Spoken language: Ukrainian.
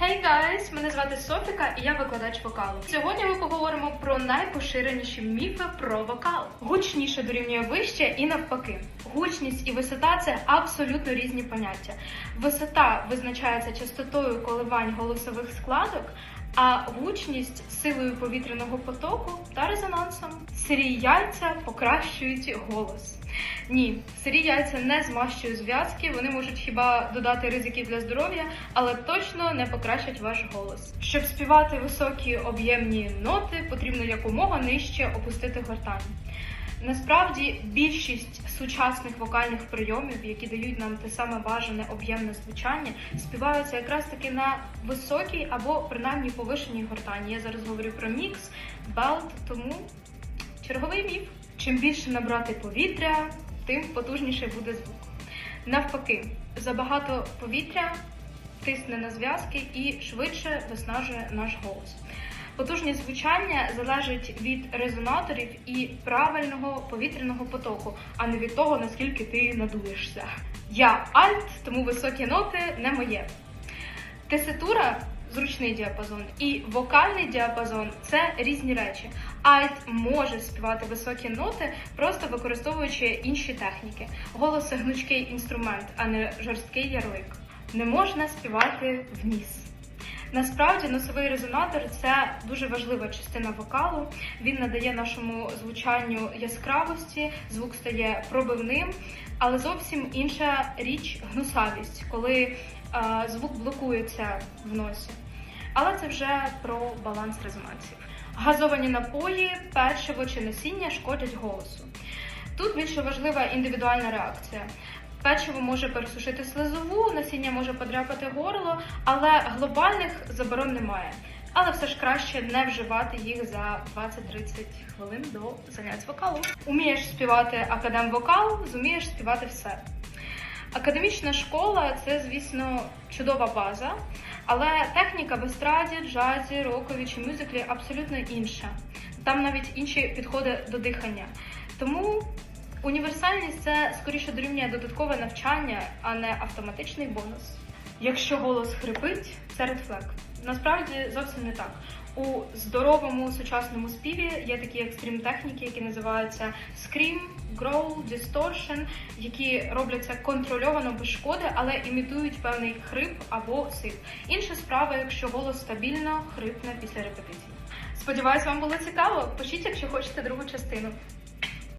Hey guys! Мене звати Софіка і я викладач вокалу. Сьогодні ми поговоримо про найпоширеніші міфи про вокал. Гучніше дорівнює вище і навпаки. Гучність і висота це абсолютно різні поняття. Висота визначається частотою коливань голосових складок, а гучність силою повітряного потоку та резонансом. Сирі яйця покращують голос. Ні, сирі яйця не змащують зв'язки, вони можуть хіба додати ризиків для здоров'я, але точно не покращать ваш голос. Щоб співати високі об'ємні ноти, потрібно якомога нижче опустити гортань. Насправді більшість сучасних вокальних прийомів, які дають нам те саме бажане об'ємне звучання, співаються якраз таки на високій або принаймні повишеній гортані. Я зараз говорю про мікс, белт, тому черговий міф. Чим більше набрати повітря, тим потужніше буде звук. Навпаки, забагато повітря тисне на зв'язки і швидше виснажує наш голос. Потужність звучання залежить від резонаторів і правильного повітряного потоку, а не від того, наскільки ти надуєшся. Я альт, тому високі ноти не моє. Теситура зручний діапазон і вокальний діапазон це різні речі. Альт може співати високі ноти, просто використовуючи інші техніки. Голос гнучкий інструмент, а не жорсткий ярлик. Не можна співати в ніс. Насправді носовий резонатор це дуже важлива частина вокалу. Він надає нашому звучанню яскравості, звук стає пробивним, але зовсім інша річ гнусавість, коли е, звук блокується в носі. Але це вже про баланс резонансів. Газовані напої, печиво чи насіння шкодять голосу. Тут більше важлива індивідуальна реакція. Печиво може пересушити слизову, насіння може подряпати горло, але глобальних заборон немає. Але все ж краще не вживати їх за 20-30 хвилин до занять вокалу. Умієш співати академ-вокал, зумієш співати все. Академічна школа це, звісно, чудова база, але техніка в естраді, джазі, рокові чи мюзиклі абсолютно інша. Там навіть інші підходи до дихання. Тому універсальність це скоріше дорівнює додаткове навчання, а не автоматичний бонус. Якщо голос хрипить, це редфлек. Насправді зовсім не так. У здоровому сучасному співі є такі екстрім техніки, які називаються scream, growl, distortion, які робляться контрольовано без шкоди, але імітують певний хрип або сип. Інша справа, якщо голос стабільно хрипне після репетиції. Сподіваюсь, вам було цікаво. Пишіть, якщо хочете другу частину.